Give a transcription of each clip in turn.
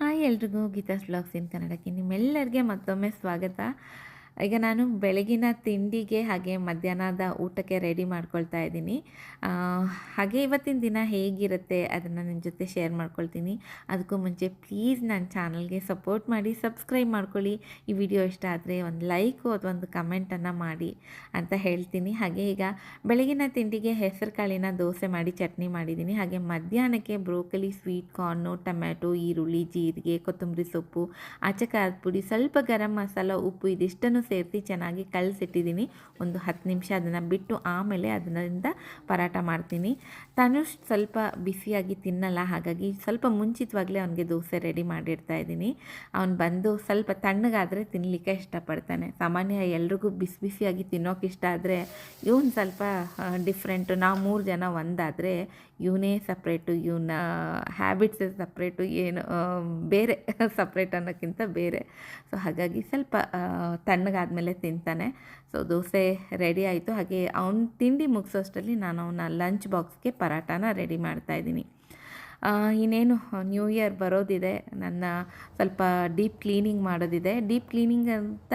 Hi ಎಲ್ರಿಗೂ Geetha's blogs ಇನ್ ಕನ್ನಡಕ್ಕೆ ನಿಮ್ಮೆಲ್ಲರಿಗೆ ಮತ್ತೊಮ್ಮೆ ಸ್ವಾಗತ. ಈಗ ನಾನು ಬೆಳಗಿನ ತಿಂಡಿಗೆ ಹಾಗೆ ಮಧ್ಯಾಹ್ನದ ಊಟಕ್ಕೆ ರೆಡಿ ಮಾಡ್ಕೊಳ್ತಾ ಇದ್ದೀನಿ. ಹಾಗೆ ಇವತ್ತಿನ ದಿನ ಹೇಗಿರುತ್ತೆ ಅದನ್ನು ನಿಮ್ಮ ಜೊತೆ ಶೇರ್ ಮಾಡ್ಕೊಳ್ತೀನಿ. ಅದಕ್ಕೂ ಮುಂಚೆ ಪ್ಲೀಸ್ ನನ್ನ ಚಾನಲ್ಗೆ ಸಪೋರ್ಟ್ ಮಾಡಿ ಸಬ್ಸ್ಕ್ರೈಬ್ ಮಾಡ್ಕೊಳ್ಳಿ. ಈ ವಿಡಿಯೋ ಇಷ್ಟ ಆದರೆ ಒಂದು ಲೈಕು ಅಥವಾ ಒಂದು ಕಮೆಂಟನ್ನು ಮಾಡಿ ಅಂತ ಹೇಳ್ತೀನಿ. ಹಾಗೆ ಈಗ ಬೆಳಗಿನ ತಿಂಡಿಗೆ ಹೆಸರು ಕಾಳಿನ ದೋಸೆ ಮಾಡಿ ಚಟ್ನಿ ಮಾಡಿದ್ದೀನಿ. ಹಾಗೆ ಮಧ್ಯಾಹ್ನಕ್ಕೆ ಬ್ರೋಕಲಿ ಸ್ವೀಟ್ ಕಾರ್ನು ಟೊಮ್ಯಾಟೊ ಈರುಳ್ಳಿ, ಜೀರಿಗೆ, ಕೊತ್ತಂಬರಿ ಸೊಪ್ಪು, ಆಚೆ ಪುಡಿ, ಸ್ವಲ್ಪ ಗರಂ ಮಸಾಲ, ಉಪ್ಪು, ಇದಿಷ್ಟನ್ನು ಸೇರಿಸಿ ಚೆನ್ನಾಗಿ ಕಲಸಿಟ್ಟಿದ್ದೀನಿ. ಒಂದು ಹತ್ತು ನಿಮಿಷ ಅದನ್ನು ಬಿಟ್ಟು ಆಮೇಲೆ ಅದರಿಂದ ಪರಾಟ ಮಾಡ್ತೀನಿ. ತನುಷ್ ಸ್ವಲ್ಪ ಬಿಸಿಯಾಗಿ ತಿನ್ನಲ್ಲ ಹಾಗಾಗಿ ಸ್ವಲ್ಪ ಮುಂಚಿತವಾಗಲೇ ಅವನಿಗೆ ದೋಸೆ ರೆಡಿ ಮಾಡಿಡ್ತಾ ಇದ್ದೀನಿ. ಅವನು ಬಂದು ಸ್ವಲ್ಪ ತಣ್ಣಗಾದರೆ ತಿನ್ನಲಿಕ್ಕೆ ಇಷ್ಟಪಡ್ತಾನೆ. ಸಾಮಾನ್ಯ ಎಲ್ರಿಗೂ ಬಿಸಿ ಬಿಸಿಯಾಗಿ ತಿನ್ನೋಕೆ ಇಷ್ಟ ಆದರೆ ಇವನು ಸ್ವಲ್ಪ ಡಿಫ್ರೆಂಟು ನಾವು ಮೂರು ಜನ ಒಂದಾದರೆ ಇವನೇ ಸಪ್ರೇಟು ಇವನ ಹ್ಯಾಬಿಟ್ಸ್ ಸಪ್ರೇಟು ಏನು ಬೇರೆ ಸಪ್ರೇಟ್ ಅನ್ನೋಕ್ಕಿಂತ ಬೇರೆ. ಸೊ ಹಾಗಾಗಿ ಸ್ವಲ್ಪ ಆ, ತಣ್ಣಗಾದ್ಮೇಲೆ ತಿಂತಾನೆ. ಸೊ ದೋಸೆ ರೆಡಿ ಆಯಿತು. ಹಾಗೆ ಅವ್ನು ತಿಂಡಿ ಮುಗಿಸೋಷ್ಟರಲ್ಲಿ ನಾನು ಅವನ ಲಂಚ್ ಬಾಕ್ಸ್ಗೆ ಪರಾಟಾನ ರೆಡಿ ಮಾಡ್ತಾಯಿದ್ದೀನಿ ಇನ್ನೇನು ನ್ಯೂ ಇಯರ್ ಬರೋದಿದೆ. ನನ್ನ ಸ್ವಲ್ಪ ಡೀಪ್ ಕ್ಲೀನಿಂಗ್ ಮಾಡೋದಿದೆ. ಡೀಪ್ ಕ್ಲೀನಿಂಗ್ ಅಂತ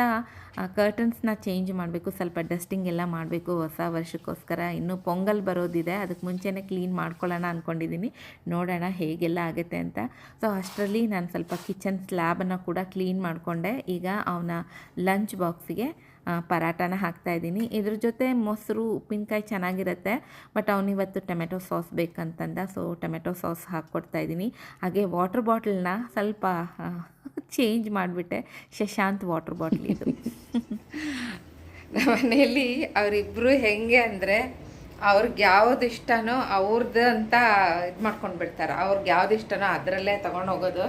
ಕರ್ಟನ್ಸ್ನ ಚೇಂಜ್ ಮಾಡಬೇಕು, ಸ್ವಲ್ಪ ಡಸ್ಟಿಂಗ್ ಎಲ್ಲ ಮಾಡಬೇಕು, ಹೊಸ ವರ್ಷಕ್ಕೋಸ್ಕರ. ಇನ್ನೂ ಪೊಂಗಲ್ ಬರೋದಿದೆ. ಅದಕ್ಕೆ ಮುಂಚೆನೇ ಕ್ಲೀನ್ ಮಾಡ್ಕೊಳ್ಳೋಣ ಅಂದ್ಕೊಂಡಿದ್ದೀನಿ ನೋಡೋಣ ಹೇಗೆಲ್ಲ ಆಗುತ್ತೆ ಅಂತ. ಸೊ ಅಷ್ಟರಲ್ಲಿ ನಾನು ಸ್ವಲ್ಪ ಕಿಚನ್ ಸ್ಲ್ಯಾಬನ್ನು ಕೂಡ ಕ್ಲೀನ್ ಮಾಡಿಕೊಂಡೆ. ಈಗ ಅವನ ಲಂಚ್ ಬಾಕ್ಸಿಗೆ ಪರಾಟನ ಹಾಕ್ತಾಯಿದ್ದೀನಿ ಇದ್ರ ಜೊತೆ ಮೊಸರು, ಉಪ್ಪಿನಕಾಯಿ ಚೆನ್ನಾಗಿರುತ್ತೆ. ಬಟ್ ಅವನಿವತ್ತು ಟೊಮೆಟೊ ಸಾಸ್ ಬೇಕಂತಂದ, ಸೊ ಟೊಮೆಟೊ ಸಾಸ್ ಹಾಕ್ಕೊಡ್ತಾ ಇದ್ದೀನಿ. ಹಾಗೆ ವಾಟರ್ ಬಾಟಲ್ನ ಸ್ವಲ್ಪ ಚೇಂಜ್ ಮಾಡಿಬಿಟ್ಟೆ. ಶಶಾಂತ್ ವಾಟರ್ ಬಾಟ್ಲ್ ಇದು. ಮನೆಯಲ್ಲಿ ಅವರಿಬ್ಬರು ಹೆಂಗೆ ಅಂದರೆ, ಅವ್ರಿಗೆ ಯಾವ್ದು ಇಷ್ಟನೋ ಅವ್ರದ್ದು ಅಂತ ಇದು ಮಾಡ್ಕೊಂಡು ಬಿಡ್ತಾರೆ ಅವ್ರಿಗೆ ಯಾವ್ದು ಇಷ್ಟನೋ ಅದರಲ್ಲೇ ತೊಗೊಂಡು ಹೋಗೋದು.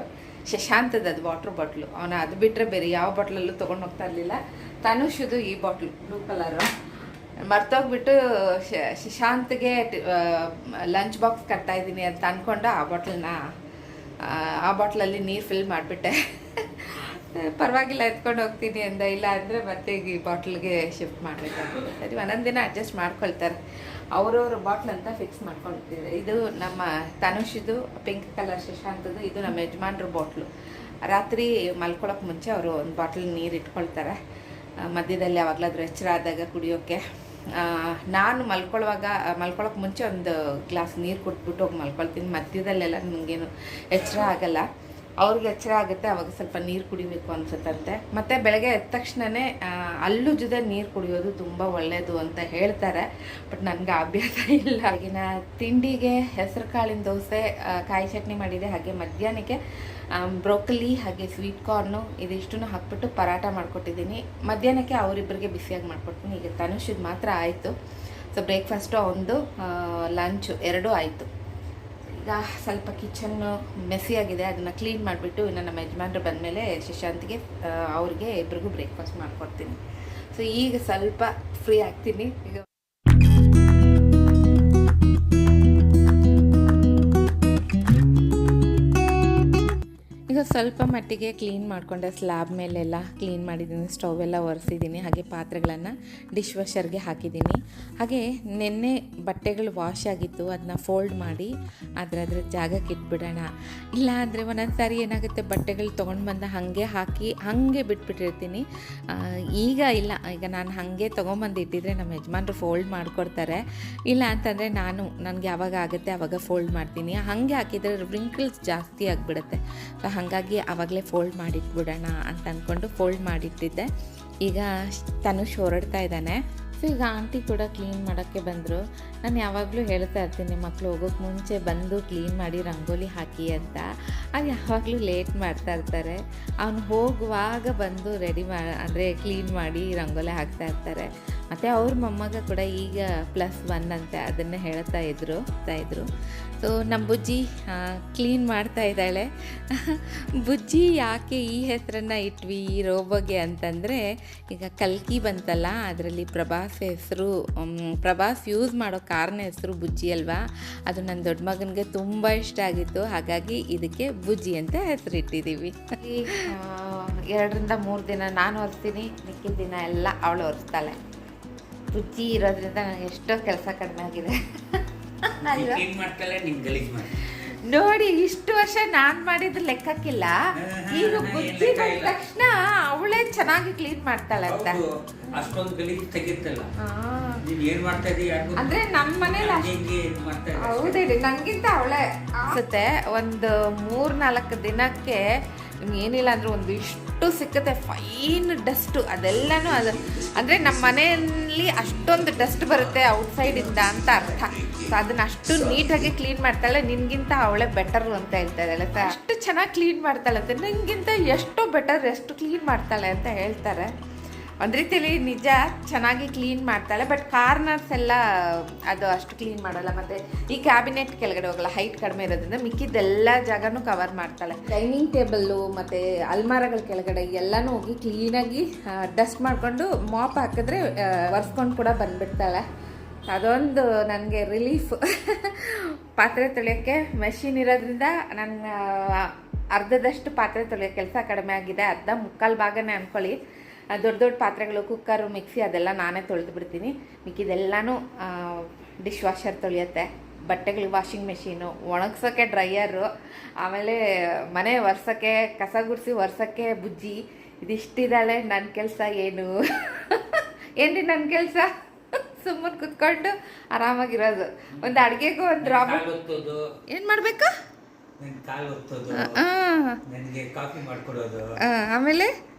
ಶಶಾಂತದ ಅದು ವಾಟ್ರ್ ಬಾಟ್ಲು ಅವನ ಅದು ಬಿಟ್ಟರೆ ಬೇರೆ ಯಾವ ಬಾಟ್ಲಲ್ಲೂ ತೊಗೊಂಡು ಹೋಗ್ತಾ ಇರಲಿಲ್ಲ. ತನುಷದು ಈ ಬಾಟ್ಲು ಬ್ಲೂ ಕಲರು ಮರ್ತೋಗ್ಬಿಟ್ಟು ಶ- ಶಶಾಂತ್ಗೆ ಲಂಚ್ ಬಾಕ್ಸ್ ಕಟ್ತಾ ಇದ್ದೀನಿ ಅಂತ ಅಂದ್ಕೊಂಡು ಆ ಬಾಟ್ಲನ್ನ ಆ ಬಾಟ್ಲಲ್ಲಿ ನೀರು ಫಿಲ್ ಮಾಡಿಬಿಟ್ಟೆ. ಪರವಾಗಿಲ್ಲ, ಎತ್ಕೊಂಡು ಹೋಗ್ತೀನಿ ಅಂದ. ಇಲ್ಲ ಅಂದರೆ ಮತ್ತೆ ಈ ಬಾಟ್ಲಿಗೆ ಶಿಫ್ಟ್ ಮಾಡಬೇಕಾಗುತ್ತೆ ಸರಿ, ಒಂದೊಂದು ದಿನ ಅಡ್ಜಸ್ಟ್ ಮಾಡ್ಕೊಳ್ತಾರೆ. ಅವ್ರವ್ರ ಬಾಟ್ಲ್ ಅಂತ ಫಿಕ್ಸ್ ಮಾಡ್ಕೊಳ್ತಿದ್ದಾರೆ ಇದು ನಮ್ಮ ತನುಷಿದು ಪಿಂಕ್ ಕಲರ್ ಶಶಾಂತದ್ದು ಇದು ನಮ್ಮ ಯಜಮಾನ್ರ ಬಾಟ್ಲು. ರಾತ್ರಿ ಮಲ್ಕೊಳ್ಳೋಕೆ ಮುಂಚೆ ಅವರು ಒಂದು ಬಾಟ್ಲ್ ನೀರು ಇಟ್ಕೊಳ್ತಾರೆ. ಮಧ್ಯದಲ್ಲಿ ಯಾವಾಗಲಾದ್ರೂ ಎಚ್ಚರ ಆದಾಗ ಕುಡಿಯೋಕ್ಕೆ ನಾನು ಮಲ್ಕೊಳ್ಳುವಾಗ ಮಲ್ಕೊಳ್ಳೋಕೆ ಮುಂಚೆ ಒಂದು ಗ್ಲಾಸ್ ನೀರು ಕೊಟ್ಬಿಟ್ಟು ಹೋಗಿ ಮಲ್ಕೊಳ್ತೀನಿ. ಮಧ್ಯದಲ್ಲೆಲ್ಲ ನನಗೇನು ಎಚ್ಚರ ಆಗಲ್ಲ. ಅವ್ರಿಗೆ ಎಚ್ಚರ ಆಗುತ್ತೆ, ಅವಾಗ ಸ್ವಲ್ಪ ನೀರು ಕುಡಿಬೇಕು ಅನ್ಸುತ್ತಂತೆ. ಮತ್ತು ಬೆಳಗ್ಗೆ ಎದ್ದ ತಕ್ಷಣವೇ ಅಲ್ಲೂ ಜೊತೆ ನೀರು ಕುಡಿಯೋದು ತುಂಬ ಒಳ್ಳೆಯದು ಅಂತ ಹೇಳ್ತಾರೆ. ಬಟ್ ನನಗೆ ಅಭ್ಯಾಸ ಇಲ್ಲ. ಆಗಿನ ತಿಂಡಿಗೆ ಹೆಸರು ಕಾಳಿನ ದೋಸೆ ಕಾಯಿ ಚಟ್ನಿ ಮಾಡಿದೆ, ಹಾಗೆ ಮಧ್ಯಾಹ್ನಕ್ಕೆ ಬ್ರೋಕಲಿ, ಹಾಗೆ ಸ್ವೀಟ್ ಕಾರ್ನು ಇದಿಷ್ಟನ್ನು ಹಾಕ್ಬಿಟ್ಟು ಪರಾಟ ಮಾಡಿಕೊಟ್ಟಿದ್ದೀನಿ. ಮಧ್ಯಾಹ್ನಕ್ಕೆ ಅವರಿಬ್ಬರಿಗೆ ಬಿಸಿಯಾಗಿ ಮಾಡಿಕೊಡ್ತೀನಿ. ಈಗ ತನುಷಿದ್ ಮಾತ್ರ ಆಯಿತು. ಸೊ ಬ್ರೇಕ್ಫಾಸ್ಟು ಒಂದು ಲಂಚು ಎರಡೂ ಆಯಿತು. ಸ್ವಲ್ಪ ಕಿಚನ್ನು ಮೆಸ್ಸಿಯಾಗಿದೆ ಅದನ್ನು ಕ್ಲೀನ್ ಮಾಡಿಬಿಟ್ಟು ಇನ್ನು ನಮ್ಮ ಯಜಮಾನ್ರು ಬಂದಮೇಲೆ ಶಶಾಂತ್ಗೆ ಅವ್ರಿಗೆ ಇಬ್ರಿಗೂ ಬ್ರೇಕ್ಫಾಸ್ಟ್ ಮಾಡಿಕೊಡ್ತೀನಿ. ಸೊ ಈಗ ಸ್ವಲ್ಪ ಫ್ರೀ ಆಗ್ತೀನಿ. ಈಗ ಸ್ವಲ್ಪ ಮಟ್ಟಿಗೆ ಕ್ಲೀನ್ ಮಾಡಿಕೊಂಡೆ ಸ್ಲ್ಯಾಬ್ ಮೇಲೆಲ್ಲ ಕ್ಲೀನ್ ಮಾಡಿದ್ದೀನಿ ಸ್ಟವ್ ಎಲ್ಲ ಒರೆಸಿದ್ದೀನಿ, ಹಾಗೆ ಪಾತ್ರೆಗಳನ್ನು ಡಿಶ್ ವಾಷರ್ಗೆ ಹಾಕಿದ್ದೀನಿ. ಹಾಗೆ ನಿನ್ನೆ ಬಟ್ಟೆಗಳು ವಾಶ್ ಆಗಿತ್ತು ಅದನ್ನ ಫೋಲ್ಡ್ ಮಾಡಿ ಅದ್ರ ಅದ್ರ ಜಾಗಕ್ಕೆ ಇಟ್ಬಿಡೋಣ. ಇಲ್ಲ ಅಂದರೆ ಒಂದೊಂದು ಸಾರಿ ಏನಾಗುತ್ತೆ, ಬಟ್ಟೆಗಳು ತೊಗೊಂಡು ಬಂದ ಹಾಗೆ ಹಾಕಿ, ಹಾಗೆ ಬಿಟ್ಬಿಟ್ಟಿರ್ತೀನಿ. ಈಗ ಇಲ್ಲ, ಈಗ ನಾನು ಹಾಗೆ ತೊಗೊಂಬಂದು ಇಟ್ಟಿದ್ರೆ ನಮ್ಮ ಯಜಮಾನ್ರು ಫೋಲ್ಡ್ ಮಾಡಿಕೊಡ್ತಾರೆ. ಇಲ್ಲ ಅಂತಂದರೆ ನಾನು, ನನಗೆ ಯಾವಾಗ ಆಗುತ್ತೆ ಆವಾಗ ಫೋಲ್ಡ್ ಮಾಡ್ತೀನಿ. ಹಾಗೆ ಹಾಕಿದರೆ ರಿಂಕಲ್ಸ್ ಜಾಸ್ತಿ ಆಗಿಬಿಡುತ್ತೆ. ಸೊ ಹಾಗಾಗಿ ಆವಾಗಲೇ ಫೋಲ್ಡ್ ಮಾಡಿಟ್ಬಿಡೋಣ ಅಂತ ಅಂದ್ಕೊಂಡು ಫೋಲ್ಡ್ ಮಾಡಿಟ್ಟಿದ್ದೆ. ಈಗ ತನುಷ್ ಹೊರಡ್ತಾ ಇದ್ದಾನೆ. ಸೊ ಈಗ ಆಂಟಿ ಕೂಡ ಕ್ಲೀನ್ ಮಾಡೋಕ್ಕೆ ಬಂದರು. ನಾನು ಯಾವಾಗಲೂ ಹೇಳ್ತಾ ಇರ್ತೀನಿ ಮಕ್ಕಳು ಹೋಗೋಕ್ಕೆ ಮುಂಚೆ ಬಂದು ಕ್ಲೀನ್ ಮಾಡಿ ರಂಗೋಲಿ ಹಾಕಿ ಅಂತ. ಅದು ಯಾವಾಗಲೂ ಲೇಟ್ ಮಾಡ್ತಾ ಇರ್ತಾರೆ. ಅವನು ಹೋಗುವಾಗ ಬಂದು ರೆಡಿ ಮಾ ಅಂದರೆ ಕ್ಲೀನ್ ಮಾಡಿ ರಂಗೋಲಿ ಹಾಕ್ತಾ ಇರ್ತಾರೆ. ಮತ್ತು ಅವ್ರ ಮೊಮ್ಮಗ ಕೂಡ ಈಗ ಪ್ಲಸ್ ಒನ್ ಅಂತ ಅದನ್ನು ಹೇಳ್ತಾ ಇದ್ರು ಇದ್ರು. ಸೊ ನಮ್ಮ ಬುಜ್ಜಿ ಕ್ಲೀನ್ ಮಾಡ್ತಾ ಇದ್ದಾಳೆ. ಬುಜ್ಜಿ ಯಾಕೆ ಈ ಹೆಸರನ್ನು ಇಟ್ವಿ ಈ ರೋಬೋಗೆ ಅಂತಂದರೆ ಈಗ ಕಲ್ಕಿ ಬಂತಲ್ಲ ಅದರಲ್ಲಿ ಪ್ರಭಾಸ್ ಹೆಸರು ಪ್ರಭಾಸ್ ಯೂಸ್ ಮಾಡೋ ಕಾರ್ನ ಹೆಸರು ಬುಜ್ಜಿ ಅಲ್ವಾ? ಅದು ನನ್ನ ದೊಡ್ಡ ಮಗನಿಗೆ ತುಂಬ ಇಷ್ಟ ಆಗಿತ್ತು. ಹಾಗಾಗಿ ಇದಕ್ಕೆ ಬುಜ್ಜಿ ಅಂತ ಹೆಸರಿಟ್ಟಿದ್ದೀವಿ ಈ, ಆ, ಎರಡರಿಂದ ಮೂರು ದಿನ ನಾನು ಹೊರಿಸ್ತೀನಿ ಮಿಕ್ಕಿದ ದಿನ ಎಲ್ಲ ಅವಳು ಒರೆಸ್ತಾಳೆ. ಬುಜ್ಜಿ ಇರೋದ್ರಿಂದ ನನಗೆ ಎಷ್ಟೋ ಕೆಲಸ ಕಡಿಮೆ ಆಗಿದೆ. ನೋಡಿ ಇಷ್ಟು ವರ್ಷ ನಾನ್ ಮಾಡಿದ ಲೆಕ್ಕಕ್ಕಿಲ್ಲ. ಈಗ ಬುದ್ಧಿ ಬಂದ ತಕ್ಷಣ ಅವಳೇ ಚೆನ್ನಾಗಿ ಕ್ಲೀನ್ ಮಾಡ್ತಾಳೆ ಅಂತ ಅಷ್ಟೊಂದು ಗಲೀಜ್ ತೆಗಿರ್ತಲ್ಲ ಆ. ನೀನ್ ಏನ್ ಮಾಡ್ತಾ ಇದೀಯ? ಅಂದ್ರೆ ನಮ್ಮ ಮನೇಲಿ? ಹೌದೇಳಿ ನನ್ಗಿಂತ ಅವಳೇ ಅನ್ಸುತ್ತೆ. ಒಂದು ಮೂರ್ ನಾಲ್ಕು ದಿನಕ್ಕೆ ಏನಿಲ್ಲ ಅಂದ್ರೆ ಒಂದು ಇಷ್ಟು ಸಿಕ್ಕತ್ತೆ, ಫೈನ್ ಡಸ್ಟು, ಅದೆಲ್ಲನೂ ಅದು. ಅಂದರೆ ನಮ್ಮ ಮನೆಯಲ್ಲಿ ಅಷ್ಟೊಂದು ಡಸ್ಟ್ ಬರುತ್ತೆ ಔಟ್ಸೈಡಿಂದ ಅಂತ ಅರ್ಥ. ಸೊ ಅದನ್ನ ಅಷ್ಟು ನೀಟಾಗಿ ಕ್ಲೀನ್ ಮಾಡ್ತಾಳೆ, ನಿನ್ಗಿಂತ ಅವಳೆ ಬೆಟರ್ ಅಂತ ಹೇಳ್ತಾ ಇದ್ದಾಳೆ ಅಷ್ಟು ಚೆನ್ನಾಗಿ ಕ್ಲೀನ್ ಮಾಡ್ತಾಳಂತೆ ನಿನ್ಗಿಂತ ಎಷ್ಟು ಬೆಟರ್ ಎಷ್ಟು ಕ್ಲೀನ್ ಮಾಡ್ತಾಳೆ ಅಂತ ಹೇಳ್ತಾರೆ. ಒಂದು ರೀತಿಯಲ್ಲಿ ನಿಜ, ಚೆನ್ನಾಗಿ ಕ್ಲೀನ್ ಮಾಡ್ತಾಳೆ ಬಟ್ ಕಾರ್ನರ್ಸ್ ಎಲ್ಲ ಅದು ಅಷ್ಟು ಕ್ಲೀನ್ ಮಾಡಲ್ಲ. ಮತ್ತೆ ಈ ಕ್ಯಾಬಿನೆಟ್ ಕೆಳಗಡೆ ಹೋಗಲ್ಲ ಹೈಟ್ ಕಡಿಮೆ ಇರೋದ್ರಿಂದ ಮಿಕ್ಕಿದ್ದೆಲ್ಲ ಜಾಗನೂ ಕವರ್ ಮಾಡ್ತಾಳೆ. ಡೈನಿಂಗ್ ಟೇಬಲ್ಲು ಮತ್ತು ಅಲ್ಮಾರಗಳ ಕೆಳಗಡೆ ಎಲ್ಲನೂ ಹೋಗಿ ಕ್ಲೀನಾಗಿ ಡಸ್ಟ್ ಮಾಡಿಕೊಂಡು ಮಾಪ್ ಹಾಕಿದ್ರೆ ಒರೆಸ್ಕೊಂಡು ಕೂಡ ಬಂದ್ಬಿಡ್ತಾಳೆ. ಅದೊಂದು ನನಗೆ ರಿಲೀಫ್ ಪಾತ್ರೆ ತೊಳೆಯೋಕ್ಕೆ ಮೆಷಿನ್ ಇರೋದ್ರಿಂದ ನನ್ನ ಅರ್ಧದಷ್ಟು ಪಾತ್ರೆ ತೊಳೆಯೋ ಕೆಲಸ ಕಡಿಮೆ ಆಗಿದೆ. ಅರ್ಧ ಮುಕ್ಕಾಲು ಭಾಗನೇ ಅಂದ್ಕೊಳ್ಳಿ ದೊಡ್ಡ ದೊಡ್ಡ ಪಾತ್ರೆಗಳು ಕುಕ್ಕರು ಮಿಕ್ಸಿ ಅದೆಲ್ಲ ನಾನೇ ತೊಳೆದು ಬಿಡ್ತೀನಿ ಮಿಕ್ಕಿದೆಲ್ಲನೂ ಡಿಶ್ ವಾಷರ್ ತೊಳೆಯುತ್ತೆ. ಬಟ್ಟೆಗಳು ವಾಷಿಂಗ್ ಮೆಷೀನು ಒಣಗ್ಸೋಕ್ಕೆ ಡ್ರೈಯರು ಆಮೇಲೆ ಮನೆ ಒರ್ಸೋಕ್ಕೆ ಕಸ ಗುಡಿಸಿ ಒರ್ಸೋಕ್ಕೆ ಬುಜ್ಜಿ ಇದಿಷ್ಟಿದ್ದಾಳೆ ನನ್ನ ಕೆಲಸ ಏನು? ಏನ್ರಿ ನನ್ನ ಕೆಲಸ? ಸುಮ್ಮನೆ ಕುತ್ಕೊಂಡು ಆರಾಮಾಗಿರೋದು. ಒಂದು ಅಡುಗೆಗೂ ಒಂದು ನನ್ ರಾಬ್ ಕಾಲ್ ಏನು ಮಾಡಬೇಕು? ಆಮೇಲೆ?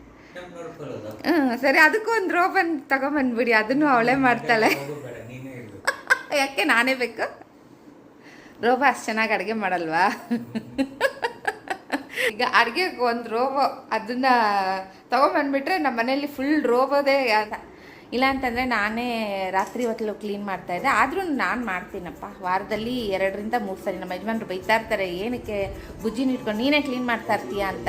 ಹ್ಮ್, ಸರಿ ಅದಕ್ಕೂ ಒಂದು ರೋಬನ್ ತಗೊಂಬಂದ್ಬಿಡಿ ಅದನ್ನು ಅವಳೇ ಮಾಡ್ತಾಳೆ. ಯಾಕೆ ನಾನೇ ಬೇಕು? ರೋಬ ಅಷ್ಟು ಚೆನ್ನಾಗಿ ಅಡುಗೆ ಮಾಡಲ್ವಾ? ಈಗ ಅಡುಗೆಗೆ ಒಂದು ರೋಬೋ ಅದನ್ನ ತಗೊಂಬಂದ್ಬಿಟ್ರೆ ನಮ್ಮ ಮನೇಲಿ ಫುಲ್ ರೋಬೋದೇ ಅಂತ ಇಲ್ಲ ಅಂತಂದರೆ ನಾನೇ ರಾತ್ರಿ ಹೊತ್ತಲು ಕ್ಲೀನ್ ಮಾಡ್ತಾ ಇದ್ದೆ. ಆದರೂ ನಾನು ಮಾಡ್ತೀನಪ್ಪ. ವಾರದಲ್ಲಿ ಎರಡರಿಂದ ಮೂರು ಸರಿ ನಮ್ಮ ಯಜಮಾನ್ರು ಬೈತಾ ಇರ್ತಾರೆ, ಏನಕ್ಕೆ ಬುಜ್ಜಿನ ಇಟ್ಕೊಂಡು ನೀನೇ ಕ್ಲೀನ್ ಮಾಡ್ತಾ ಇರ್ತೀಯ? ಅಂತ.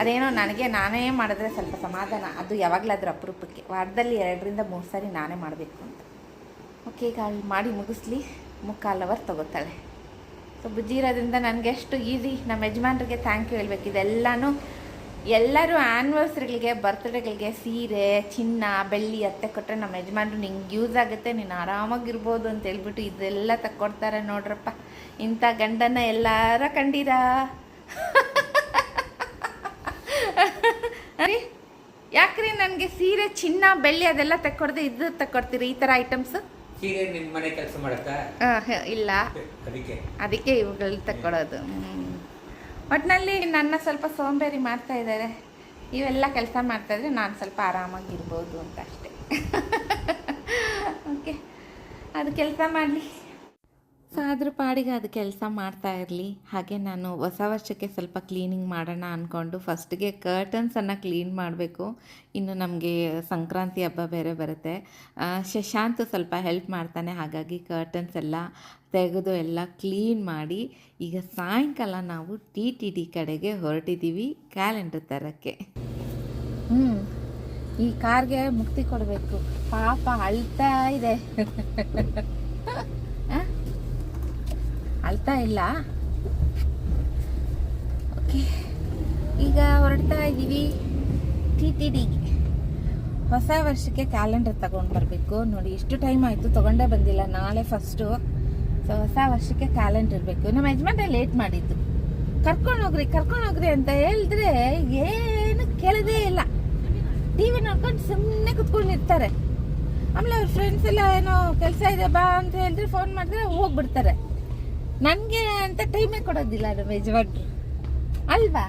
ಅದೇನೋ ನನಗೆ ನಾನೇ ಮಾಡಿದ್ರೆ ಸ್ವಲ್ಪ ಸಮಾಧಾನ. ಅದು ಯಾವಾಗಲಾದರೂ ಅಪರೂಪಕ್ಕೆ. ವಾರದಲ್ಲಿ ಎರಡರಿಂದ ಮೂರು ಸಾರಿ ನಾನೇ ಮಾಡಬೇಕು ಅಂತ. ಓಕೆ, ಈಗ ಮಾಡಿ ಮುಗಿಸ್ಲಿ. ಮುಕ್ಕಾಲು ಅವರ್ ತೊಗೋತಾಳೆ. ಸೊ ಬುಜ್ಜಿ ಇರೋದ್ರಿಂದ ನನಗೆ ಎಷ್ಟು ಈಸಿ ನಮ್ಮ ಯಜಮಾನ್ರಿಗೆ ಥ್ಯಾಂಕ್ ಯು ಹೇಳ್ಬೇಕು. ಇದೆಲ್ಲನೂ ಎಲ್ಲರೂ ಆ್ಯನಿವರ್ಸರಿಗಳಿಗೆ ಬರ್ತ್ಡೇಗಳಿಗೆ ಸೀರೆ ಚಿನ್ನ ಬೆಳ್ಳಿ ಅತ್ತೆ ಕೊಟ್ಟರೆ ನಮ್ಮ ಯಜಮಾನ್ರು ನಿಂಗೆ ಯೂಸ್ ಆಗುತ್ತೆ ನೀನು ಆರಾಮಾಗಿರ್ಬೋದು ಅಂತ ಹೇಳ್ಬಿಟ್ಟು ಇದೆಲ್ಲ ತಕ್ಕೊಡ್ತಾರೆ ನೋಡ್ರಪ್ಪ. ಇಂಥ ಗಂಡನ ಎಲ್ಲಾರ ಕಂಡೀರಾ? ಯಾಕ್ರಿ ನನಗೆ ಸೀರೆ ಚಿನ್ನ ಬೆಳ್ಳಿ ಅದೆಲ್ಲ ತಕ್ಕೊಡ್ದೆ ಇದು ತಕ್ಕೊಡ್ತೀರಿ ಈ ಥರ ಐಟಮ್ಸ್ ಸೀರೆ ನಿಮ್ಮ ಮನೆ ಕೆಲಸ ಮಾಡುತ್ತಾ? ಇಲ್ಲ. ಅದಕ್ಕೆ. ಅದಕ್ಕೆ ಇವುಗಳು ತಕ್ಕೊಡೋದು. ಒಟ್ಟಿನಲ್ಲಿ ನನ್ನ ಸ್ವಲ್ಪ ಸೋಂಬೇರಿ ಮಾಡ್ತಾ ಇದ್ದಾರೆ. ಇವೆಲ್ಲ ಕೆಲಸ ಮಾಡ್ತಾ ಇದ್ರೆ ನಾನು ಸ್ವಲ್ಪ ಆರಾಮಾಗಿರ್ಬೋದು ಅಂತ ಅಷ್ಟೆ. ಓಕೆ ಅದು ಕೆಲಸ ಮಾಡಲಿ. ಸೊ ಅದ್ರ ಪಾಡಿಗೆ ಅದು ಕೆಲಸ ಮಾಡ್ತಾ ಇರಲಿ. ಹಾಗೆ ನಾನು ಹೊಸ ವರ್ಷಕ್ಕೆ ಸ್ವಲ್ಪ ಕ್ಲೀನಿಂಗ್ ಮಾಡೋಣ ಅಂದ್ಕೊಂಡು ಫಸ್ಟಿಗೆ ಕರ್ಟನ್ಸನ್ನು ಕ್ಲೀನ್ ಮಾಡಬೇಕು. ಇನ್ನು ನಮಗೆ ಸಂಕ್ರಾಂತಿ ಹಬ್ಬ ಬೇರೆ ಬರುತ್ತೆ. ಶಶಾಂತ್ ಸ್ವಲ್ಪ ಹೆಲ್ಪ್ ಮಾಡ್ತಾನೆ. ಹಾಗಾಗಿ ಕರ್ಟನ್ಸ್ ಎಲ್ಲ ತೆಗೆದು ಎಲ್ಲ ಕ್ಲೀನ್ ಮಾಡಿ ಈಗ ಸಾಯಂಕಾಲ ನಾವು ಟಿ ಟಿ ಡಿ ಕಡೆಗೆ ಹೊರಟಿದ್ದೀವಿ ಕ್ಯಾಲೆಂಡರ್ ತರಕ್ಕೆ. ಹ್ಞೂ ಈ ಕಾರ್ಗೆ ಮುಕ್ತಿ ಕೊಡಬೇಕು. ಪಾಪ ಅಳ್ತಾ ಇದೆ? ಅಳ್ತಾ ಇಲ್ಲ? ಓಕೆ ಈಗ ಹೊರಡ್ತಾ ಇದ್ದೀವಿ ಟಿ ಟಿ ಡಿ ಹೊಸ ವರ್ಷಕ್ಕೆ ಕ್ಯಾಲೆಂಡರ್ ತಗೊಂಡು ಬರಬೇಕು. ನೋಡಿ ಎಷ್ಟು ಟೈಮ್ ಆಯಿತು ತಗೊಂಡೇ ಬಂದಿಲ್ಲ. ನಾಳೆ ಫಸ್ಟು ಸೊ ಹೊಸ ವರ್ಷಕ್ಕೆ ಟ್ಯಾಲೆಂಟ್ ಇರಬೇಕು ನಮ್ಮ ಯಜಮಾನ್ರೆ ಲೇಟ್ ಮಾಡಿದ್ದು. ಕರ್ಕೊಂಡು ಹೋಗ್ರಿ ಕರ್ಕೊಂಡು ಹೋಗ್ರಿ ಅಂತ ಹೇಳಿದ್ರೆ ಏನು ಕೇಳದೇ ಇಲ್ಲ. ಟಿ ವಿ ನೋಡ್ಕೊಂಡು ಸುಮ್ಮನೆ ಕುತ್ಕೊಂಡಿರ್ತಾರೆ ಆಮೇಲೆ ಅವ್ರ ಫ್ರೆಂಡ್ಸ್ ಎಲ್ಲ ಏನೋ ಕೆಲಸ ಇದೆ ಬಾ ಅಂತ ಹೇಳಿದ್ರೆ ಫೋನ್ ಮಾಡಿದ್ರೆ ಹೋಗ್ಬಿಡ್ತಾರೆ. ನನಗೆ ಅಂತ ಟೈಮೇ ಕೊಡೋದಿಲ್ಲ ನಮ್ಮ ಯಜಮಾನ್ರು. ಅಲ್ವಾ?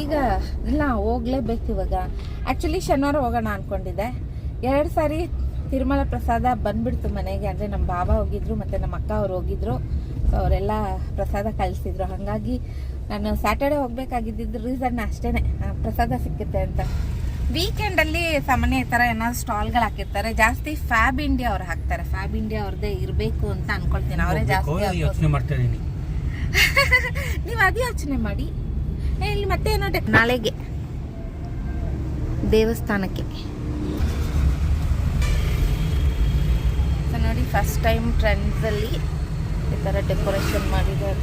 ಈಗ ಇಲ್ಲ ಹೋಗ್ಲೇಬೇಕು ಇವಾಗ. ಆ್ಯಕ್ಚುಲಿ ಶನಿವಾರ ಹೋಗೋಣ ಅಂದ್ಕೊಂಡಿದ್ದೆ ಎರಡು ಸಾರಿ ತಿರುಮಲ ಪ್ರಸಾದ ಬಂದ್ಬಿಡ್ತು ಮನೆಗೆ ಅಂದರೆ ನಮ್ಮ ಬಾಬಾ ಹೋಗಿದ್ರು ಮತ್ತು ನಮ್ಮ ಅಕ್ಕ ಅವ್ರು ಹೋಗಿದ್ರು. ಸೊ ಅವರೆಲ್ಲ ಪ್ರಸಾದ ಕಳಿಸಿದ್ರು. ಹಾಗಾಗಿ ನಾನು ಸ್ಯಾಟರ್ಡೆ ಹೋಗ್ಬೇಕಾಗಿದ್ದಿದ್ದು ರೀಸನ್ ಅಷ್ಟೇ ಪ್ರಸಾದ ಸಿಕ್ಕುತ್ತೆ ಅಂತ. ವೀಕೆಂಡಲ್ಲಿ ಸಾಮಾನ್ಯ ಈ ಥರ ಏನಾದ್ರು ಸ್ಟಾಲ್ಗಳು ಹಾಕಿರ್ತಾರೆ. ಜಾಸ್ತಿ ಫ್ಯಾಬ್ ಇಂಡಿಯಾ ಅವ್ರು ಹಾಕ್ತಾರೆ. ಫ್ಯಾಬ್ ಇಂಡಿಯಾ ಅವ್ರದ್ದೇ ಇರಬೇಕು ಅಂತ ಅನ್ಕೊಳ್ತೀನಿ. ಅವರೇ ಜಾಸ್ತಿ. ಯೋಚನೆ ಮಾಡ್ತಾ ನೀವು ಅದೇ ಯೋಚನೆ ಮಾಡಿ. ಇಲ್ಲಿ ಮತ್ತೆ ಏನೋ ನಾಳೆಗೆ ದೇವಸ್ಥಾನಕ್ಕೆ. ಫಸ್ಟ್ ಟೈಮ್ ಟ್ರೆಂಡ್ಸಲ್ಲಿ ಈ ಥರ ಡೆಕೋರೇಷನ್ ಮಾಡಿದ್ದಾರೆ.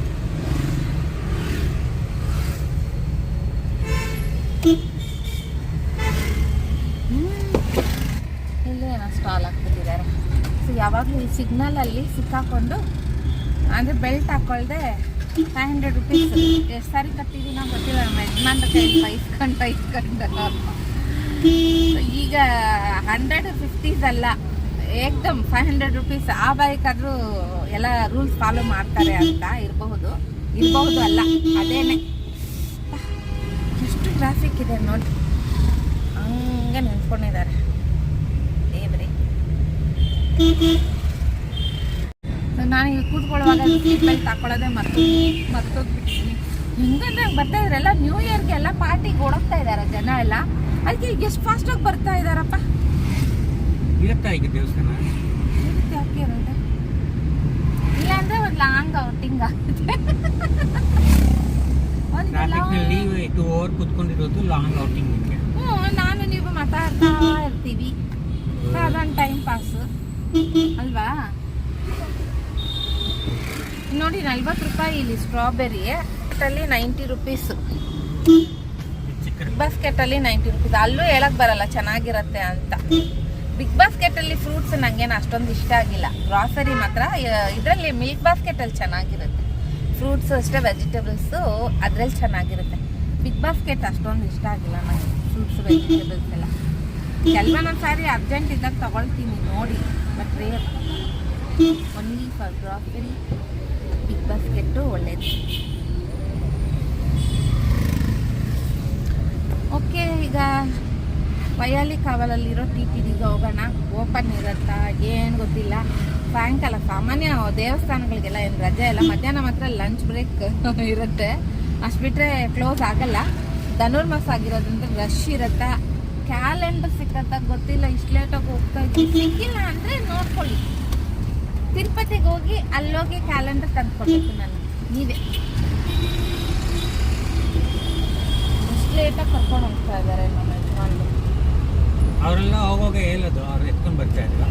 ಇಲ್ಲೇ ಏನೋ ಸ್ಟಾಲ್ ಹಾಕ್ಬಿಟ್ಟಿದ್ದಾರೆ. ಸೊ ಯಾವಾಗಲೂ ಈ ಸಿಗ್ನಲಲ್ಲಿ ಸಿಕ್ಕಾಕೊಂಡು, ಅಂದರೆ ಬೆಲ್ಟ್ ಹಾಕೊಳ್ದೆ ಫೈವ್ ಹಂಡ್ರೆಡ್ ರುಪೀಸ್ ಎಷ್ಟು ಸಾರಿ ಕಟ್ಟಿದ್ದೀನೋ ಗೊತ್ತಿಲ್ಲ, ನಮ್ಮ ಯಜಮಾನ್ ಇಸ್ಕೊಂಡು ಇಸ್ಕೊಂಡು ಈಗ ಹಂಡ್ರೆಡ್ ಫಿಫ್ಟೀಸ್ ಅಲ್ಲ. ಏಕ್ದಮ್ ಫೈವ್ ಹಂಡ್ರೆಡ್ ರುಪೀಸ್ ಆ ಬೈಕ್ ಆದರೂ ಎಲ್ಲ ರೂಲ್ಸ್ ಫಾಲೋ ಮಾಡ್ತಾರೆ ಅಂತ ಇರಬಹುದು. ಇರಬಹುದು ಅಲ್ಲ, ಅದೇನೆ. ಎಷ್ಟು ಟ್ರಾಫಿಕ್ ಇದೆ ನೋಡಿ ಹಂಗೆ ನಿಂತ್ಕೊಂಡಿದ್ದಾರೆ. ದೇವ್ರಿ. ನಾನು ಈಗ ಕೂತ್ಕೊಳ್ಳುವಾಗ ಸೀಟ್ ಬೆಲ್ಟ್ ಹಾಕೊಳ್ಳೋದೇ ಮರ್ತು ಮರ್ತೋಗ್ಬಿಟ್ಟಿದ್ದೀನಿ. ಹಿಂಗಂದ್ರೆ ಬರ್ತಾ ಇದ್ರಲ್ಲ ನ್ಯೂ ಇಯರ್ಗೆ ಎಲ್ಲ ಪಾರ್ಟಿಗೆ ಓಡೋಗ್ತಾ ಇದ್ದಾರೆ ಜನ ಎಲ್ಲ. ಅದಕ್ಕೆ ಈಗ ಎಷ್ಟು ಫಾಸ್ಟಾಗಿ ಬರ್ತಾ ಇದ್ದಾರಪ್ಪ ಇರುತ್ತಾ ಈಗ ದೇವಸ್ಥಾನ? ಇರುತ್ತೆ ಇರೋದು ಇಲ್ಲಾಂದ್ರೆ ಒಂದು ಲಾಂಗ್ ಔಟಿಂಗ್ ಆಗುತ್ತೆ. ಒಂದು ಟ್ರಾಫಿಕ್ನಲ್ಲಿ ಟೂ ಅವರ್ ಕುತ್ಕೊಂಡಿರೋದು ಲಾಂಗ್ ಔಟಿಂಗ್ ನಿಮಗೆ? ಹ್ಞೂ ನಾನು ನೀವು ಮಾತಾಡ್ತಾ ಇರ್ತೀವಿ. ಅದೊಂದು ಟೈಮ್ ಪಾಸ್ ಅಲ್ವಾ? ನೋಡಿ ನಲ್ವತ್ತು ರೂಪಾಯಿ ಇಲ್ಲಿ ಸ್ಟ್ರಾಬೆರಿ ಅಲ್ಲಿ ನೈಂಟಿ ರುಪೀಸು ಬಾಸ್ಕೆಟ್ ಅಲ್ಲಿ ಬಾಸ್ಕೆಟಲ್ಲಿ ನೈಂಟಿ ರುಪೀಸ್ ಅಲ್ಲೂ ಹೇಳಕ್ ಬರಲ್ಲ ಚೆನ್ನಾಗಿರತ್ತೆ ಅಂತ. ಬಿಗ್ ಬಾಸ್ಕೆಟಲ್ಲಿ ಫ್ರೂಟ್ಸ್ ನಂಗೇನು ಅಷ್ಟೊಂದು ಇಷ್ಟ ಆಗಿಲ್ಲ. ಗ್ರಾಸರಿ ಮಾತ್ರ ಇದರಲ್ಲಿ ಮಿಲ್ಕ್ ಬಾಸ್ಕೆಟಲ್ಲಿ ಚೆನ್ನಾಗಿರುತ್ತೆ. ಫ್ರೂಟ್ಸ್ ಅಷ್ಟೇ ವೆಜಿಟೇಬಲ್ಸು ಅದ್ರಲ್ಲಿ ಚೆನ್ನಾಗಿರುತ್ತೆ. ಬಿಗ್ ಬಾಸ್ಕೆಟ್ ಅಷ್ಟೊಂದು ಇಷ್ಟ ಆಗಿಲ್ಲ ನನಗೆ ಫ್ರೂಟ್ಸ್ ವೆಜಿಟೇಬಲ್ಸ್ ಎಲ್ಲ. ಕೆಲವೊಂದೊಂದು ಸಾರಿ ಅರ್ಜೆಂಟ್ ಇದ್ದಾಗ ತಗೊಳ್ತೀನಿ ನೋಡಿ but rare only for grocery big basket ಒಳ್ಳೇದು. ಓಕೆ ಈಗ ವೈಯಾಲಿ ಕಾವಲಲ್ಲಿರೋ ಟಿ ಟಿ ಡಿಗೆ ಹೋಗೋಣ ಓಪನ್ ಇರುತ್ತಾ? ಏನು ಗೊತ್ತಿಲ್ಲ. ಸಾಯಂಕಾಲ ಸಾಮಾನ್ಯ ದೇವಸ್ಥಾನಗಳಿಗೆಲ್ಲ ಏನು ರಜೆ ಇಲ್ಲ. ಮಧ್ಯಾಹ್ನ ಮಾತ್ರ ಲಂಚ್ ಬ್ರೇಕ್ ಇರುತ್ತೆ. ಅಷ್ಟು ಬಿಟ್ಟರೆ ಕ್ಲೋಸ್ ಆಗಲ್ಲ. ಧನುರ್ಮಾಸ ಆಗಿರೋದ್ರಿಂದ ರಶ್ ಇರುತ್ತಾ? ಕ್ಯಾಲೆಂಡರ್ ಸಿಕ್ಕತ್ತ? ಗೊತ್ತಿಲ್ಲ, ಇಷ್ಟು ಲೇಟಾಗಿ ಹೋಗ್ತಾ ಸಿಕ್ಕಿಲ್ಲ ಅಂದರೆ ನೋಡ್ಕೊಳ್ಳಿ. ತಿರುಪತಿಗೆ ಹೋಗಿ ಅಲ್ಲೋಗಿ ಕ್ಯಾಲೆಂಡರ್ ತಂದ್ಕೊಡ್ಬೇಕು ನಾನು. ನೀವೇ. ಇಷ್ಟು ಲೇಟಾಗಿ ಕರ್ಕೊಂಡು ಹೋಗ್ತಾ ಇದ್ದಾರೆ ನಮ್ಮ ಯಜಮಾನ್ರು. ಅವರೆಲ್ಲ ಹೋಗುವಾಗ ಹೇಳೋದು ಅವ್ರು ಎತ್ಕೊಂಡು ಬರ್ತಾ ಇದ್ರು.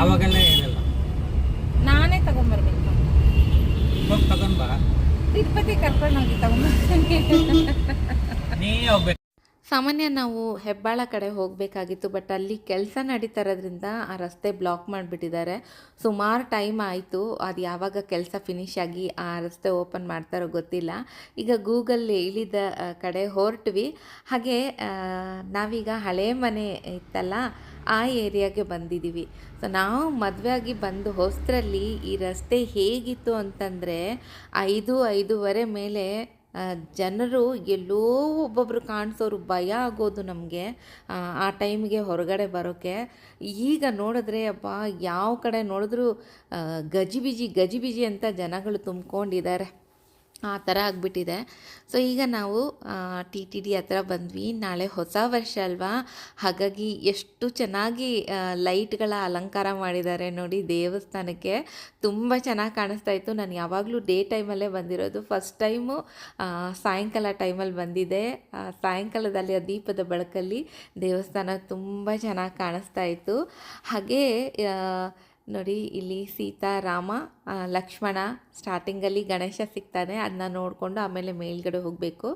ಅವಾಗೆಲ್ಲ ಹೇಳಲ್ಲ. ನಾನೇ ತಗೊಂಡ್ಬರ್ಬೇಕು ಹೋಗಿ ತಗೊಂಡ್ ಬಾ. ತಿರುಪತಿ ಕರ್ಕೊಂಡು ಹೋಗಿ ತಗೊಂಡ್ಬರ್ತೀನಿ ನೀ ಹೋಗ್ಬೇಕು. ಸಾಮಾನ್ಯ ನಾವು ಹೆಬ್ಬಾಳ ಕಡೆ ಹೋಗಬೇಕಾಗಿತ್ತು ಬಟ್ ಅಲ್ಲಿ ಕೆಲಸ ನಡೀತಾ ಇರೋದ್ರಿಂದ ಆ ರಸ್ತೆ ಬ್ಲಾಕ್ ಮಾಡಿಬಿಟ್ಟಿದ್ದಾರೆ. ಸುಮಾರು ಟೈಮ್ ಆಯಿತು, ಅದು ಯಾವಾಗ ಕೆಲಸ ಫಿನಿಶ್ ಆಗಿ ಆ ರಸ್ತೆ ಓಪನ್ ಮಾಡ್ತಾರೋ ಗೊತ್ತಿಲ್ಲ. ಈಗ ಗೂಗಲ್ ಇಳಿದ ಕಡೆ ಹೊರಟ್ವಿ. ಹಾಗೆ ನಾವೀಗ ಹಳೆ ಮನೆ ಇತ್ತಲ್ಲ, ಆ ಏರಿಯಾಗೆ ಬಂದಿದ್ದೀವಿ ಸೊ ನಾವು ಮದುವೆ ಆಗಿ ಬಂದು ಹೊಸ್ತ್ರಲ್ಲಿ ಈ ರಸ್ತೆ ಹೇಗಿತ್ತು ಅಂತಂದರೆ, ಐದು ಐದೂವರೆ ಮೇಲೆ ಜನರು ಎಲ್ಲೋ ಒಬ್ಬೊಬ್ರು ಕಾಣಿಸೋರು ಭಯ ಆಗೋದು ನಮಗೆ, ಆ ಟೈಮ್ಗೆ ಹೊರಗಡೆ ಬರೋಕ್ಕೆ ಈಗ ನೋಡಿದ್ರೆ ಅಪ್ಪ ಯಾವ ಕಡೆ ನೋಡಿದ್ರೂ ಗಜಿಬಿಜಿ ಗಜಿಬಿಜಿ ಅಂತ ಜನಗಳು ತುಂಬ್ಕೊಂಡಿದ್ದಾರೆ. ಆ ಥರ ಆಗಿಬಿಟ್ಟಿದೆ. ಸೊ ಈಗ ನಾವು ಟಿ ಟಿ ಡಿ ಹತ್ರ ಬಂದ್ವಿ. ನಾಳೆ ಹೊಸ ವರ್ಷ ಅಲ್ವಾ? ಹಾಗಾಗಿ ಎಷ್ಟು ಚೆನ್ನಾಗಿ ಲೈಟ್ಗಳ ಅಲಂಕಾರ ಮಾಡಿದ್ದಾರೆ ನೋಡಿ ದೇವಸ್ಥಾನಕ್ಕೆ. ತುಂಬ ಚೆನ್ನಾಗಿ ಕಾಣಿಸ್ತಾ ಇತ್ತು. ನಾನು ಯಾವಾಗಲೂ ಡೇ ಟೈಮಲ್ಲೇ ಬಂದಿರೋದು. ಫಸ್ಟ್ ಟೈಮು ಸಾಯಂಕಾಲ ಟೈಮಲ್ಲಿ ಬಂದಿದೆ. ಸಾಯಂಕಾಲದಲ್ಲಿ ಆ ದೀಪದ ಬೆಳಕಲ್ಲಿ ದೇವಸ್ಥಾನ ತುಂಬ ಚೆನ್ನಾಗಿ ಕಾಣಿಸ್ತಾ ಇತ್ತು. ಹಾಗೇ ನೋಡಿ, ಇಲ್ಲಿ ಸೀತಾರಾಮ ಲಕ್ಷ್ಮಣ ಸ್ಟಾರ್ಟಿಂಗಲ್ಲಿ ಗಣೇಶ ಸಿಗ್ತಾನೆ. ಅದನ್ನ ನೋಡಿಕೊಂಡು ಆಮೇಲೆ ಮೇಲ್ಗಡೆ ಹೋಗಬೇಕು.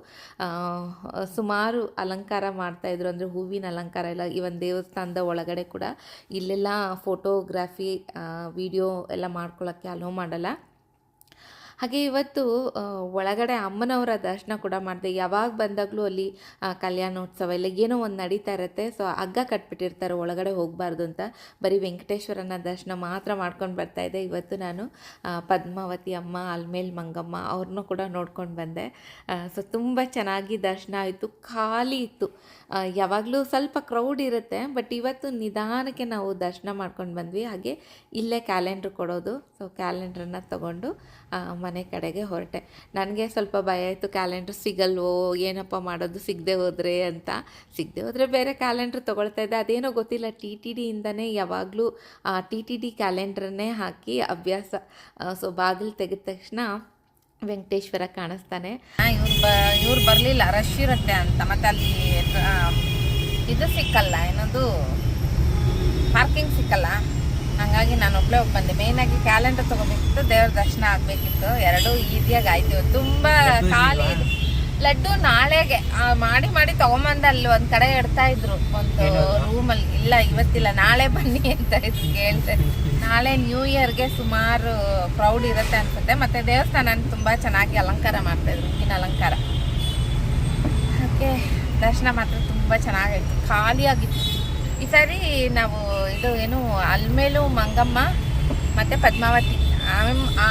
ಸುಮಾರು ಅಲಂಕಾರ ಮಾಡ್ತಾಯಿದ್ರು ಅಂದರೆ ಹೂವಿನ ಅಲಂಕಾರ ಎಲ್ಲ ಇವನ್ ದೇವಸ್ಥಾನದ ಒಳಗಡೆ ಕೂಡ. ಇಲ್ಲೆಲ್ಲ ಫೋಟೋಗ್ರಾಫಿ ವಿಡಿಯೋ ಎಲ್ಲ ಮಾಡ್ಕೊಳ್ಳೋಕ್ಕೆ ಅಲೋ ಮಾಡಲ್ಲ. ಹಾಗೆ ಇವತ್ತು ಒಳಗಡೆ ಅಮ್ಮನವರ ದರ್ಶನ ಕೂಡ ಮಾಡಿದೆ. ಯಾವಾಗ ಬಂದಾಗಲೂ ಅಲ್ಲಿ ಕಲ್ಯಾಣೋತ್ಸವ ಇಲ್ಲ, ಏನೋ ಒಂದು ನಡೀತಾ ಇರುತ್ತೆ. ಸೊ, ಹಗ್ಗ ಕಟ್ಬಿಟ್ಟಿರ್ತಾರೆ, ಒಳಗಡೆ ಹೋಗಬಾರ್ದು ಅಂತ. ಬರೀ ವೆಂಕಟೇಶ್ವರನ ದರ್ಶನ ಮಾತ್ರ ಮಾಡ್ಕೊಂಡು ಬರ್ತಾ ಇದ್ದೆ ಇವತ್ತು ನಾನು ಪದ್ಮಾವತಿ ಅಮ್ಮ ಅಲ್ಮೇಲ್ ಮಂಗಮ್ಮ ಅವ್ರನ್ನೂ ಕೂಡ ನೋಡ್ಕೊಂಡು ಬಂದೆ. ಸೊ, ತುಂಬ ಚೆನ್ನಾಗಿ ದರ್ಶನ ಆಯಿತು. ಖಾಲಿ ಇತ್ತು. ಯಾವಾಗಲೂ ಸ್ವಲ್ಪ ಕ್ರೌಡ್ ಇರುತ್ತೆ, ಬಟ್ ಇವತ್ತು ನಿಧಾನಕ್ಕೆ ನಾವು ದರ್ಶನ ಮಾಡ್ಕೊಂಡು ಬಂದ್ವಿ. ಹಾಗೆ ಇಲ್ಲೇ ಕ್ಯಾಲೆಂಡ್ರ್ ಕೊಡೋದು. ಸೊ ಕ್ಯಾಲೆಂಡ್ರನ್ನ ತಗೊಂಡು ಮನೆ ಕಡೆಗೆ ಹೊರಟೆ. ನನಗೆ ಸ್ವಲ್ಪ ಭಯ ಆಯಿತು, ಕ್ಯಾಲೆಂಡ್ರ್ ಸಿಗಲ್ವೋ, ಏನಪ್ಪ ಮಾಡೋದು, ಸಿಗದೆ ಹೋದರೆ ಅಂತ. ಸಿಗದೆ ಹೋದರೆ ಬೇರೆ ಕ್ಯಾಲೆಂಡ್ರ್ ತೊಗೊಳ್ತಾ ಇದ್ದೆ. ಅದೇನೋ ಗೊತ್ತಿಲ್ಲ, ಟಿ ಟಿ ಡಿಯಿಂದನೇ ಯಾವಾಗಲೂ ಟಿ ಟಿ ಡಿ ಕ್ಯಾಲೆಂಡ್ರನ್ನೇ ಹಾಕಿ ಅಭ್ಯಾಸ. ಸೊ ಬಾಗಿಲು ತೆಗೆದ ತಕ್ಷಣ ವೆಂಕಟೇಶ್ವರ ಕಾಣಿಸ್ತಾನೆ. ಇವ್ರು ಬ, ಇವ್ರು ಬರಲಿಲ್ಲ, ರಶ್ ಇರುತ್ತೆ ಅಂತ. ಮತ್ತೆ ಅಲ್ಲಿ ಇದು ಸಿಕ್ಕಲ್ಲ, ಏನದು, ಪಾರ್ಕಿಂಗ್ ಸಿಕ್ಕಲ್ಲ. ಹಂಗಾಗಿ ನಾನು ಒಬ್ಬಳೇ ಒಬ್ಬ ಬಂದೆ. ಆಗಿ ಕ್ಯಾಲೆಂಡರ್ ತೊಗೋಬೇಕಿತ್ತು ದೇವ್ರ ದರ್ಶನ ಆಗಬೇಕಿತ್ತು. ಎರಡೂ ಈಸಿಯಾಗಿ ಆಯ್ತು ತುಂಬಾ ಖಾಲಿ? ಇದೆ. ಲಡ್ಡು ನಾಳೆಗೆ ಮಾಡಿ ಮಾಡಿ ತಗೊಂಬಂದ ಅಲ್ಲಿ ಒಂದ್ ಕಡೆ ಇಡ್ತಾ ಇದ್ರು. ಒಂದು ರೂಮಲ್ಲಿ ಇಲ್ಲ ಇವತ್ತಿಲ್ಲ. ನಾಳೆ ಬನ್ನಿ ಅಂತ ಇದ್ರು ಕೇಳ್ತೆ ನಾಳೆ ನ್ಯೂ ಇಯರ್ಗೆ ಸುಮಾರು ಪ್ರೌಡ್ ಇರುತ್ತೆ ಅನ್ಸುತ್ತೆ. ಮತ್ತೆ ದೇವಸ್ಥಾನ ತುಂಬಾ ಚೆನ್ನಾಗಿ ಅಲಂಕಾರ ಮಾಡ್ತಾ ಇದ್ರು ಹೂವಿನ ಅಲಂಕಾರ. ಓಕೆ ದರ್ಶನ ಮಾತ್ರ ತುಂಬ ಚೆನ್ನಾಗಾಯಿತು ಖಾಲಿಯಾಗಿತ್ತು. ಈ ಸಾರಿ ನಾವು ಇದು ಏನು, ಅಲ್ಮೇಲು ಮಂಗಮ್ಮ, ಮತ್ತು ಪದ್ಮಾವತಿ. ಆ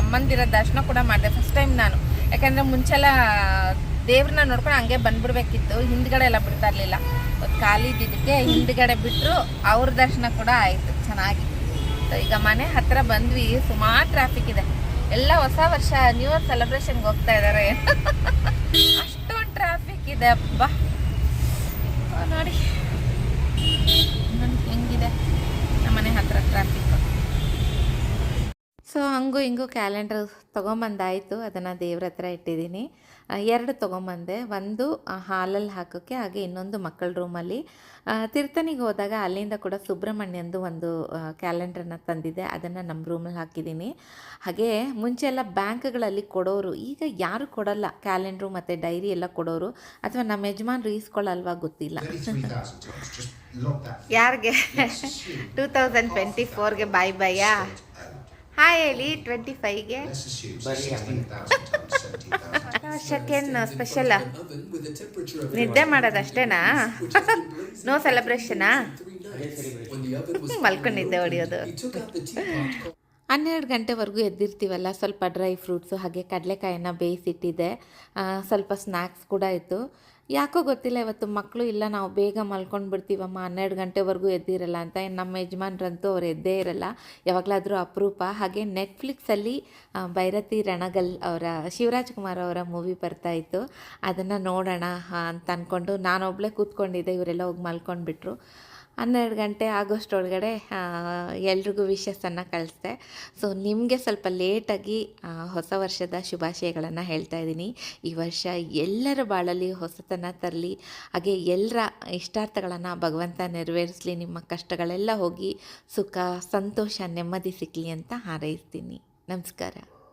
ಅಮ್ಮಂದಿರ ದರ್ಶನ ಕೂಡ ಮಾಡಿದೆ ಫಸ್ಟ್ ಟೈಮ್ ನಾನು. ಯಾಕಂದರೆ ಮುಂಚೆಲ್ಲ ದೇವ್ರನ್ನ ನೋಡ್ಕೊಂಡು ಹಂಗೆ ಬಂದ್ಬಿಡ್ಬೇಕಿತ್ತು. ಹಿಂದ್ಗಡೆ ಎಲ್ಲ ಬಿಡ್ತಾ ಇರಲಿಲ್ಲ. ಖಾಲಿ ಇದ್ದಿದ್ದಕ್ಕೆ ಹಿಂದ್ಗಡೆ ಬಿಟ್ಟರು ಅವ್ರ ದರ್ಶನ ಕೂಡ ಆಯಿತು ಚೆನ್ನಾಗಿತ್ತು ಸೊ ಈಗ ಮನೆ ಹತ್ತಿರ ಬಂದ್ವಿ. ಸುಮಾರು ಟ್ರಾಫಿಕ್ ಇದೆ. ಎಲ್ಲ ಹೊಸ ವರ್ಷ ನ್ಯೂ ಇಯರ್ ಸೆಲೆಬ್ರೇಷನ್ಗೆ ಹೋಗ್ತಾ ಇದ್ದಾರೆ ಅಷ್ಟೊಂದು ಟ್ರಾಫಿಕ್ ಇದೆ ಅಪ್ಪ ನೋಡಿ ಹೆಂಗಿದೆ ನಮ್ಮನೆ ಹತ್ರ ಟ್ರಾಫಿಕ್ ಸೊ ಹಂಗೂ ಹಿಂಗೂ ಕ್ಯಾಲೆಂಡರ್ ತೊಗೊಂಬಂದಾಯಿತು. ಅದನ್ನು ದೇವ್ರ ಹತ್ರ ಇಟ್ಟಿದ್ದೀನಿ. ಎರಡು ತೊಗೊಂಬಂದೆ. ಒಂದು ಹಾಲಲ್ಲಿ ಹಾಕೋಕ್ಕೆ ಹಾಗೆ ಇನ್ನೊಂದು ಮಕ್ಕಳ ರೂಮಲ್ಲಿ. ತಿರ್ತನಿಗೆ ಹೋದಾಗ ಅಲ್ಲಿಂದ ಕೂಡ ಸುಬ್ರಹ್ಮಣ್ಯಂದು ಒಂದು ಕ್ಯಾಲೆಂಡ್ರನ್ನ ತಂದಿದ್ದೆ ಅದನ್ನು ನಮ್ಮ ರೂಮಲ್ಲಿ ಹಾಕಿದ್ದೀನಿ. ಹಾಗೆ ಮುಂಚೆ ಎಲ್ಲ ಬ್ಯಾಂಕ್ಗಳಲ್ಲಿ ಕೊಡೋರು ಈಗ ಯಾರು ಕೊಡಲ್ಲ. ಕ್ಯಾಲೆಂಡ್ರು ಮತ್ತು ಡೈರಿ ಎಲ್ಲ ಕೊಡೋರು. ಅಥವಾ ನಮ್ಮ ಯಜಮಾನ್ರು ಈಸ್ಕೊಳ್ಳಲ್ವಾ ಗೊತ್ತಿಲ್ಲ. 33,000 tons. Just lock that. ಯಾರಿಗೆ? ಟೂ ತೌಸಂಡ್ ಟ್ವೆಂಟಿ ಫೋರ್ಗೆ ಬಾಯ್ ಬಾಯಾ ಹಾಯ್ ಹೇಳಿ ಟ್ವೆಂಟಿ ಫೈವ್ಗೆ Let's assume so 16,000 tons, 17,000. ವರ್ಷಕ್ಕೇನು ಸ್ಪೆಷಲ್ ನಿದ್ದೆ ಮಾಡೋದಷ್ಟೇನಾ ನೋ ಸೆಲೆಬ್ರೇಷನಾ ಮಲ್ಕೊಂಡಿದ್ದೆ ಹೊಡಿಯೋದು ಹನ್ನೆರಡು ಗಂಟೆವರೆಗೂ ಎದ್ದಿರ್ತೀವಲ್ಲ ಸ್ವಲ್ಪ ಡ್ರೈ ಫ್ರೂಟ್ಸು ಹಾಗೆ ಕಡಲೆಕಾಯಿನ ಬೇಯಿಸಿಟ್ಟಿದ್ದೆ. ಸ್ವಲ್ಪ ಸ್ನ್ಯಾಕ್ಸ್ ಕೂಡ ಇತ್ತು. ಯಾಕೋ ಗೊತ್ತಿಲ್ಲ, ಇವತ್ತು ಮಕ್ಕಳು ಇಲ್ಲ, ನಾವು ಬೇಗ ಮಲ್ಕೊಂಡು ಬಿಡ್ತೀವಮ್ಮ ಹನ್ನೆರಡು ಗಂಟೆವರೆಗೂ ಎದ್ದಿರಲ್ಲ ಅಂತ. ನಮ್ಮ ಯಜಮಾನ್ರಂತೂ ಅವ್ರು ಎದ್ದೇ ಇರಲ್ಲ. ಯಾವಾಗಲಾದರೂ ಅಪರೂಪ. ಹಾಗೆ ನೆಟ್ಫ್ಲಿಕ್ಸಲ್ಲಿ ಭೈರತಿ ರಣಗಲ್ ಅವರ, ಶಿವರಾಜ್ ಕುಮಾರ್ ಅವರ ಮೂವಿ ಬರ್ತಾ ಇತ್ತು. ಅದನ್ನು ನೋಡೋಣ ಅಂತ ಅಂದ್ಕೊಂಡು ನಾನೊಬ್ಬಳೇ ಕೂತ್ಕೊಂಡಿದ್ದೆ, ಇವರೆಲ್ಲ ಹೋಗಿ ಮಲ್ಕೊಂಡ್ಬಿಟ್ರು. ಹನ್ನೆರಡು ಗಂಟೆ ಆಗೋಷ್ಟೊಳಗಡೆ ಎಲ್ರಿಗೂ ವಿಶಸ್ಸನ್ನು ಕಳಿಸ್ದೆ. ಸೊ ನಿಮಗೆ ಸ್ವಲ್ಪ ಲೇಟಾಗಿ ಹೊಸ ವರ್ಷದ ಶುಭಾಶಯಗಳನ್ನು ಹೇಳ್ತಾ ಇದ್ದೀನಿ. ಈ ವರ್ಷ ಎಲ್ಲರ ಬಾಳಲ್ಲಿ ಹೊಸತನ ತರಲಿ, ಹಾಗೆ ಎಲ್ಲರ ಇಷ್ಟಾರ್ಥಗಳನ್ನು ಭಗವಂತ ನೆರವೇರಿಸಲಿ, ನಿಮ್ಮ ಕಷ್ಟಗಳೆಲ್ಲ ಹೋಗಿ ಸುಖ, ಸಂತೋಷ, ನೆಮ್ಮದಿ ಸಿಕ್ಕಲಿ ಅಂತ ಹಾರೈಸ್ತೀನಿ. ನಮಸ್ಕಾರ.